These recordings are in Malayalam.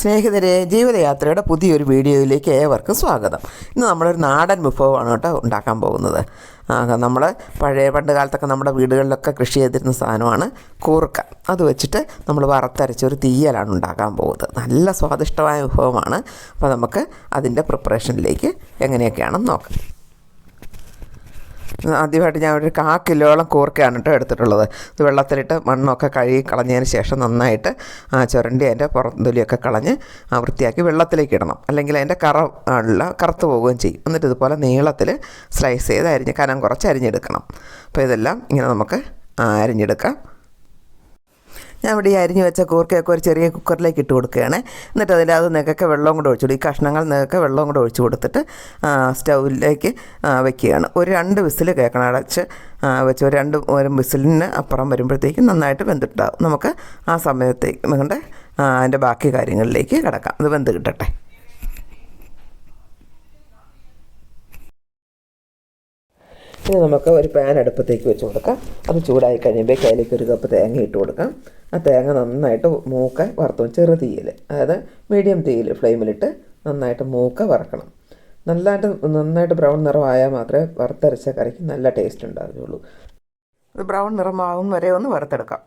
സ്നേഹിതരെ ജീവിതയാത്രയുടെ പുതിയൊരു വീഡിയോയിലേക്ക് ഏവർക്കും സ്വാഗതം. ഇന്ന് നമ്മളൊരു നാടൻ വിഭവമാണ് കേട്ടോ ഉണ്ടാക്കാൻ പോകുന്നത്. നമ്മൾ പഴയ പണ്ട് കാലത്തൊക്കെ നമ്മുടെ വീടുകളിലൊക്കെ കൃഷി ചെയ്തിരുന്ന സാധനമാണ് കൂർക്ക. അത് വെച്ചിട്ട് നമ്മൾ വറുത്തരച്ച ഒരു തീയലാണ് ഉണ്ടാക്കാൻ പോകുന്നത്. നല്ല സ്വാദിഷ്ടമായ വിഭവമാണ്. അപ്പോൾ നമുക്ക് അതിന്റെ പ്രിപ്പറേഷനിലേക്ക് എങ്ങനെയൊക്കെയാണെന്ന് നോക്കാം. ആദ്യമായിട്ട് ഞാൻ ഒരു കാ കിലോളം കൂർക്കയാണ് കേട്ടോ എടുത്തിട്ടുള്ളത്. ഇത് വെള്ളത്തിലിട്ട് മണ്ണൊക്കെ കഴുകി കളഞ്ഞതിന് ശേഷം നന്നായിട്ട് ആ ചുരണ്ടി അതിന്റെ പുറന്തൊലിയൊക്കെ കളഞ്ഞ് വൃത്തിയാക്കി വെള്ളത്തിലേക്ക് ഇടണം. അല്ലെങ്കിൽ അതിന്റെ കറ ഉള്ള കറുത്ത് പോവുകയും ചെയ്യും. എന്നിട്ട് ഇതുപോലെ നീളത്തിൽ സ്ലൈസ് ചെയ്ത് അരിഞ്ഞ് കനം കുറച്ച് അരിഞ്ഞെടുക്കണം. അപ്പോൾ ഇതെല്ലാം ഇങ്ങനെ നമുക്ക് അരിഞ്ഞെടുക്കാം. ഞാൻ ഇവിടെ ഈ അരിഞ്ഞ് വെച്ച കൂർക്കയൊക്കെ ഒരു ചെറിയ കുക്കറിലേക്ക് ഇട്ട് കൊടുക്കുകയാണ്. എന്നിട്ട് അതിന്റെ അത് നികക്കെ വെള്ളം കൂടെ ഒഴിച്ചു കൊടുക്കും ഈ കഷ്ണങ്ങൾ നികക്കെ വെള്ളം കൂടെ ഒഴിച്ചു കൊടുത്തിട്ട് സ്റ്റൗവിലേക്ക് വെക്കുകയാണ്. ഒരു രണ്ട് വിസിൽ കേൾക്കണം. അടച്ച് വെച്ച് ഒരു രണ്ട് ഒരു വിസിലിന് അപ്പുറം വരുമ്പോഴത്തേക്കും നന്നായിട്ട് വെന്തിട്ടാവും നമുക്ക് ആ സമയത്തേക്ക് കൊണ്ട് അതിന്റെ ബാക്കി കാര്യങ്ങളിലേക്ക് കിടക്കാം. അത് വെന്ത് കിട്ടട്ടെ. ഇനി നമുക്ക് ഒരു പാൻ അടുപ്പത്തേക്ക് വെച്ച് കൊടുക്കാം. അത് ചൂടായി കഴിയുമ്പോൾ അതിലേക്ക് ഒരു കപ്പ് തേങ്ങ ഇട്ട് കൊടുക്കാം. ആ തേങ്ങ നന്നായിട്ട് മൂക്ക വറുത്തു ചെറു തീയിൽ അതായത് മീഡിയം തീയിൽ ഫ്ലെയിമിലിട്ട് നന്നായിട്ട് മൂക്ക വറക്കണം. നല്ലതായിട്ട് നന്നായിട്ട് ബ്രൗൺ നിറമായാൽ മാത്രമേ വറുത്തരച്ച കറിക്ക് നല്ല ടേസ്റ്റ് ഉണ്ടാകുകയുള്ളൂ അത് ബ്രൗൺ നിറമാകും വരെ ഒന്ന് വറുത്തെടുക്കാം.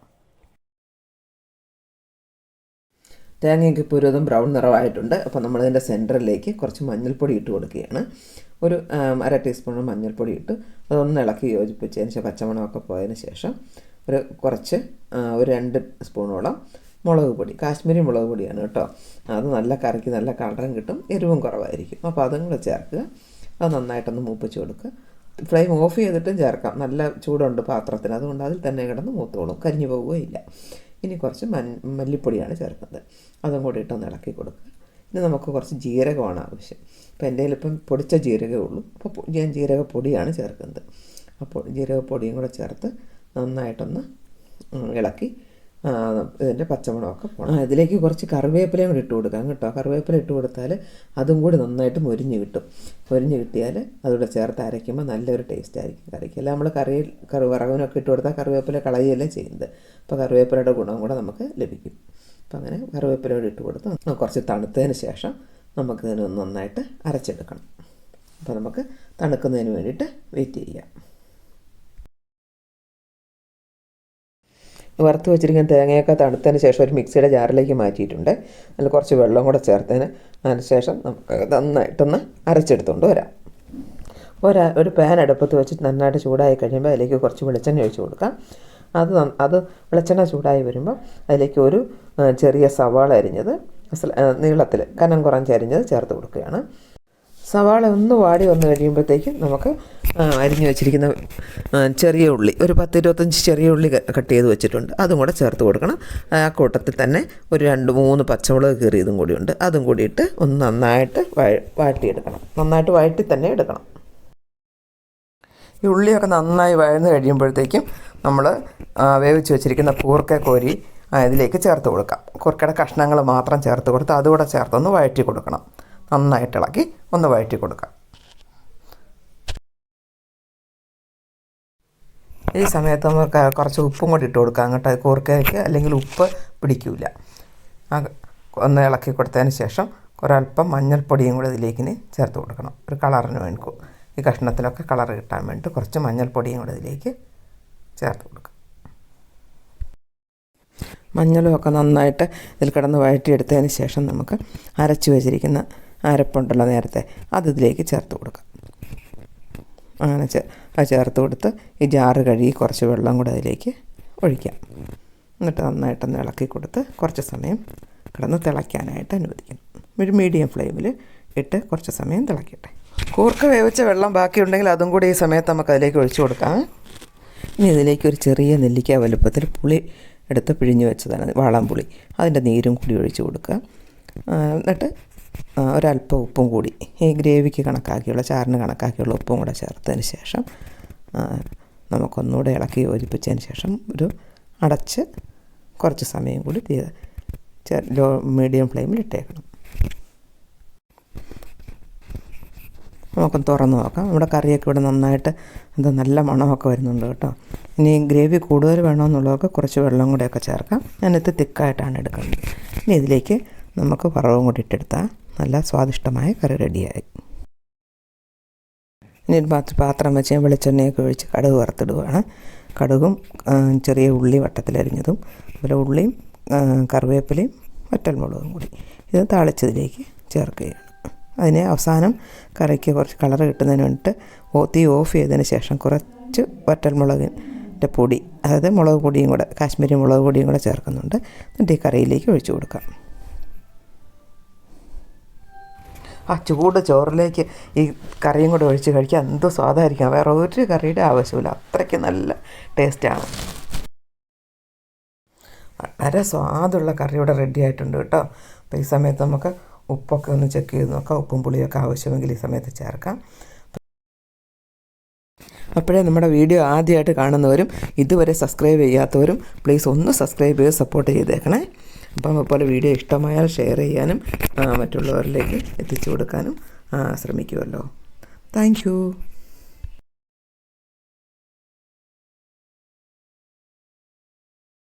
തേങ്ങയ്ക്ക് ഒരുവിധം ബ്രൗൺ നിറമായിട്ടുണ്ട്. അപ്പോൾ നമ്മളതിന്റെ സെന്ററിലേക്ക് കുറച്ച് മഞ്ഞൾപ്പൊടി ഇട്ട് കൊടുക്കുകയാണ്. ഒരു അര ടീസ്പൂൺ മഞ്ഞൾപ്പൊടി ഇട്ട് അതൊന്ന് ഇളക്കി യോജിപ്പിച്ചതിന് ശേഷം പച്ചമണമൊക്കെ പോയതിന് ശേഷം ഒരു കുറച്ച് ഒരു രണ്ട് സ്പൂണോളം മുളക് പൊടി കാശ്മീരി മുളക് പൊടിയാണ് കേട്ടോ. അത് നല്ല കറിക്ക് നല്ല കളറും കിട്ടും എരിവും കുറവായിരിക്കും. അപ്പോൾ അതും കൂടെ ചേർക്കുക. അത് നന്നായിട്ടൊന്ന് മൂപ്പിച്ച് കൊടുക്കുക. ഫ്ലെയിം ഓഫ് ചെയ്തിട്ടും ചേർക്കാം. നല്ല ചൂടുണ്ട് പാത്രത്തിന്. അതുകൊണ്ട് അതിൽ തന്നെ കിടന്ന് മൂത്തോളും. കരിഞ്ഞു പോവുകയില്ല. ഇനി കുറച്ച് മല്ലിപ്പൊടിയാണ് ചേർക്കുന്നത്. അതും കൂടി ഇട്ടൊന്ന് ഇളക്കി കൊടുക്കുക. ഇനി നമുക്ക് കുറച്ച് ജീരകമാണ് ആവശ്യം. അപ്പോൾ എന്റെ ഇപ്പം പൊടിച്ച ജീരകമേ ഉള്ളൂ. അപ്പോൾ ഞാൻ ജീരകപ്പൊടിയാണ് ചേർക്കുന്നത്. അപ്പോൾ ജീരകപ്പൊടിയും കൂടെ ചേർത്ത് നന്നായിട്ടൊന്ന് ഇളക്കി ഇതിന്റെ പച്ചമുളകൊക്കെ പോകണം ഇതിലേക്ക് കുറച്ച് കറിവേപ്പിലയും കൂടി ഇട്ട് കൊടുക്കാം കേട്ടോ. കറിവേപ്പില ഇട്ട് കൊടുത്താൽ അതും കൂടി നന്നായിട്ട് മൊരിഞ്ഞ് കിട്ടും. മൊരിഞ്ഞ് കിട്ടിയാൽ അതുകൂടെ ചേർത്ത് അരയ്ക്കുമ്പോൾ നല്ലൊരു ടേസ്റ്റ് ആയിരിക്കും കറിക്ക്. അല്ല നമ്മൾ കറിയിൽ കറി വറവിനൊക്കെ ഇട്ട് കൊടുത്താൽ കറിവേപ്പില കളയുകയല്ലേ ചെയ്യുന്നത്. അപ്പോൾ കറിവേപ്പിലയുടെ ഗുണം കൂടെ നമുക്ക് ലഭിക്കും. അപ്പോൾ അങ്ങനെ കറിവേപ്പിലയോട് ഇട്ട് കൊടുത്ത് കുറച്ച് തണുത്തതിന് ശേഷം നമുക്കിതിനെ ഒന്ന് നന്നായിട്ട് അരച്ചെടുക്കണം. അപ്പോൾ നമുക്ക് തണുക്കുന്നതിന് വേണ്ടിയിട്ട് വെയിറ്റ് ചെയ്യാം വറുത്ത് വെച്ചിരിക്കുന്ന തേങ്ങയൊക്കെ തണുത്തതിന് ശേഷം ഒരു മിക്സിയുടെ ജാറിലേക്ക് മാറ്റിയിട്ടുണ്ട്. അതിൽ കുറച്ച് വെള്ളം കൂടെ ചേർത്തതിന് അതിന് ശേഷം നമുക്ക് നന്നായിട്ടൊന്ന് അരച്ചെടുത്തുകൊണ്ട് വരാം. ഒരു ഒരു പാൻ അടുപ്പത്ത് വെച്ച് നന്നായിട്ട് ചൂടായി കഴിയുമ്പോൾ അതിലേക്ക് കുറച്ച് വെളിച്ചെണ്ണ ഒഴിച്ച് കൊടുക്കാം. അത് അത് വെളിച്ചെണ്ണ ചൂടായി വരുമ്പോൾ അതിലേക്ക് ഒരു ചെറിയ സവാള അരിഞ്ഞത് നീളത്തിൽ കനം കുറഞ്ഞ് അരിഞ്ഞത് ചേർത്ത് കൊടുക്കുകയാണ്. സവാള ഒന്ന് വാടി വന്നു കഴിയുമ്പോഴത്തേക്കും നമുക്ക് അരിഞ്ഞു വെച്ചിരിക്കുന്ന ചെറിയ ഉള്ളി ഒരു പത്ത് ഇരുപത്തഞ്ച് ചെറിയ ഉള്ളി കട്ട് ചെയ്ത് വെച്ചിട്ടുണ്ട്. അതും കൂടെ ചേർത്ത് കൊടുക്കണം. ആ കൂട്ടത്തിൽ തന്നെ ഒരു രണ്ട് മൂന്ന് പച്ചമുളക് കീറിയതും കൂടിയുണ്ട് അതും കൂടിയിട്ട് ഒന്ന് നന്നായിട്ട് വഴ- വാട്ടിയെടുക്കണം നന്നായിട്ട് വഴറ്റി തന്നെ എടുക്കണം. ഈ ഉള്ളിയൊക്കെ നന്നായി വഴന്ന് കഴിയുമ്പോഴത്തേക്കും നമ്മൾ വേവിച്ച് വെച്ചിരിക്കുന്ന കൂർക്ക കോരി ഇതിലേക്ക് ചേർത്ത് കൊടുക്കാം. കുറുക്കയുടെ കഷ്ണങ്ങൾ മാത്രം ചേർത്ത് കൊടുത്ത് അതുകൂടെ ചേർത്തൊന്ന് വഴറ്റി കൊടുക്കണം. നന്നായിട്ട് ഇളക്കി ഒന്ന് വഴറ്റി കൊടുക്കാം. ഈ സമയത്ത് നമുക്ക് കുറച്ച് ഉപ്പും കൂടി ഇട്ട് കൊടുക്കാം. കേട്ടോ കൂർക്കയ്ക്ക് അല്ലെങ്കിൽ ഉപ്പ് പിടിക്കില്ല ഒന്ന് ഇളക്കി കൊടുത്തതിന് ശേഷം ഒരല്പം മഞ്ഞൾപ്പൊടിയും കൂടെ ഇതിലേക്ക് ചേർത്ത് കൊടുക്കണം. ഒരു കളറിന് വേണ്ടി. ഈ കഷ്ണത്തിലൊക്കെ കളർ കിട്ടാൻ വേണ്ടി കുറച്ച് മഞ്ഞൾപ്പൊടിയും കൂടെ ഇതിലേക്ക് ചേർത്ത് കൊടുക്കുക മഞ്ഞളും ഒക്കെ നന്നായിട്ട് ഇതിൽ കിടന്ന് വഴറ്റിയെടുത്തതിന് ശേഷം നമുക്ക് അരച്ചു വെച്ചിരിക്കുന്ന അരപ്പുണ്ടല്ലോ നേരത്തെ അത് ഇതിലേക്ക് ചേർത്ത് കൊടുക്കാം. അങ്ങനെ അത് ചേർത്ത് കൊടുത്ത് ഈ ജാറ് കഴുകി കുറച്ച് വെള്ളം കൂടെ അതിലേക്ക് ഒഴിക്കാം. എന്നിട്ട് നന്നായിട്ടൊന്ന് ഇളക്കി കൊടുത്ത് കുറച്ച് സമയം കിടന്ന് തിളയ്ക്കാനായിട്ട് അനുവദിക്കണം ഒരു മീഡിയം ഫ്ലെയിമിൽ ഇട്ട് കുറച്ച് സമയം തിളക്കട്ടെ കൂർക്ക വേവിച്ച വെള്ളം ബാക്കിയുണ്ടെങ്കിൽ അതും കൂടി ഈ സമയത്ത് നമുക്ക് അതിലേക്ക് ഒഴിച്ചു കൊടുക്കാം. ഇനി ഇതിലേക്ക് ഒരു ചെറിയ നെല്ലിക്ക വലുപ്പത്തിൽ പുളി എടുത്ത് പിഴിഞ്ഞ് വെച്ചതാണ് വാളംപുളി അതിന്റെ നീരും കൂടി ഒഴിച്ചു കൊടുക്കുക. എന്നിട്ട് ഒരല്പം ഉപ്പും കൂടി. ഈ ഗ്രേവിക്ക് കണക്കാക്കിയുള്ള ചാറിന് കണക്കാക്കിയുള്ള ഉപ്പും കൂടെ ചേർത്തതിന് ശേഷം നമുക്കൊന്നുകൂടെ ഇളക്കി യോജിപ്പിച്ചതിന് ശേഷം ഒരു അടച്ച് കുറച്ച് സമയം കൂടി ലോ മീഡിയം ഫ്ലെയിമിൽ ഇട്ടേക്കണം. നമുക്കൊന്ന് തുറന്ന് നോക്കാം. നമ്മുടെ കറിയൊക്കെ ഇവിടെ നന്നായിട്ട് എന്താ നല്ല മണമൊക്കെ വരുന്നുണ്ട് കേട്ടോ. ഇനി ഗ്രേവി കൂടുതൽ വേണമെന്നുള്ളതൊക്കെ കുറച്ച് വെള്ളം കൂടെയൊക്കെ ചേർക്കാം. ഞാനിത് തിക്കായിട്ടാണ് എടുക്കുന്നത്. ഇനി ഇതിലേക്ക് നമുക്ക് വറവും കൂടി ഇട്ടെടുത്താൽ നല്ല സ്വാദിഷ്ടമായ കറി റെഡിയായി. ഇനി ഒരു പാത്ര വെച്ച് ഞാൻ വെളിച്ചെണ്ണയൊക്കെ ഒഴിച്ച് കടുക് വറുത്തിടുകയാണ് കടുകും ചെറിയ ഉള്ളി വട്ടത്തിലരിഞ്ഞതും അതുപോലെ ഉള്ളിയും കറിവേപ്പിലയും വറ്റൽമുളകും കൂടി ഇത് താളിച്ചതിലേക്ക് ചേർക്കുകയാണ്. അതിന് അവസാനം കറിക്ക് കുറച്ച് കളർ കിട്ടുന്നതിന് വേണ്ടിയിട്ട് തീ ഓഫ് ചെയ്തതിന് ശേഷം കുറച്ച് വറ്റൽമുളകിന്റെ പൊടി അതായത് മുളക് പൊടിയും കൂടെ കാശ്മീരി മുളക് പൊടിയും കൂടെ ചേർക്കുന്നുണ്ട്. എന്നിട്ട് ഈ കറിയിലേക്ക് ഒഴിച്ചു കൊടുക്കാം. ആ ചൂട് ചോറിലേക്ക് ഈ കറിയും കൂടെ ഒഴിച്ച് കഴിക്കാൻ എന്ത് സ്വാദായിരിക്കാം. വേറെ ഒരു കറിയുടെ ആവശ്യമില്ല അത്രയ്ക്ക് നല്ല ടേസ്റ്റാണ്. വളരെ സ്വാദുള്ള കറി ഇവിടെ റെഡി ആയിട്ടുണ്ട് കേട്ടോ. അപ്പോൾ ഈ സമയത്ത് നമുക്ക് ഉപ്പൊക്കെ ഒന്ന് ചെക്ക് ചെയ്ത് നോക്കാം. ഉപ്പും പുളിയൊക്കെ ആവശ്യമെങ്കിൽ ഈ സമയത്ത് ചേർക്കാം. അപ്പോഴേ നമ്മുടെ വീഡിയോ ആദ്യമായിട്ട് കാണുന്നവരും ഇതുവരെ സബ്സ്ക്രൈബ് ചെയ്യാത്തവരും പ്ലീസ് ഒന്ന് സബ്സ്ക്രൈബ് ചെയ്ത് സപ്പോർട്ട് ചെയ്തേക്കണേ. അപ്പം അതുപോലെ വീഡിയോ ഇഷ്ടമായാൽ ഷെയർ ചെയ്യാനും മറ്റുള്ളവരിലേക്ക് എത്തിച്ചു കൊടുക്കാനും ശ്രമിക്കുമല്ലോ താങ്ക്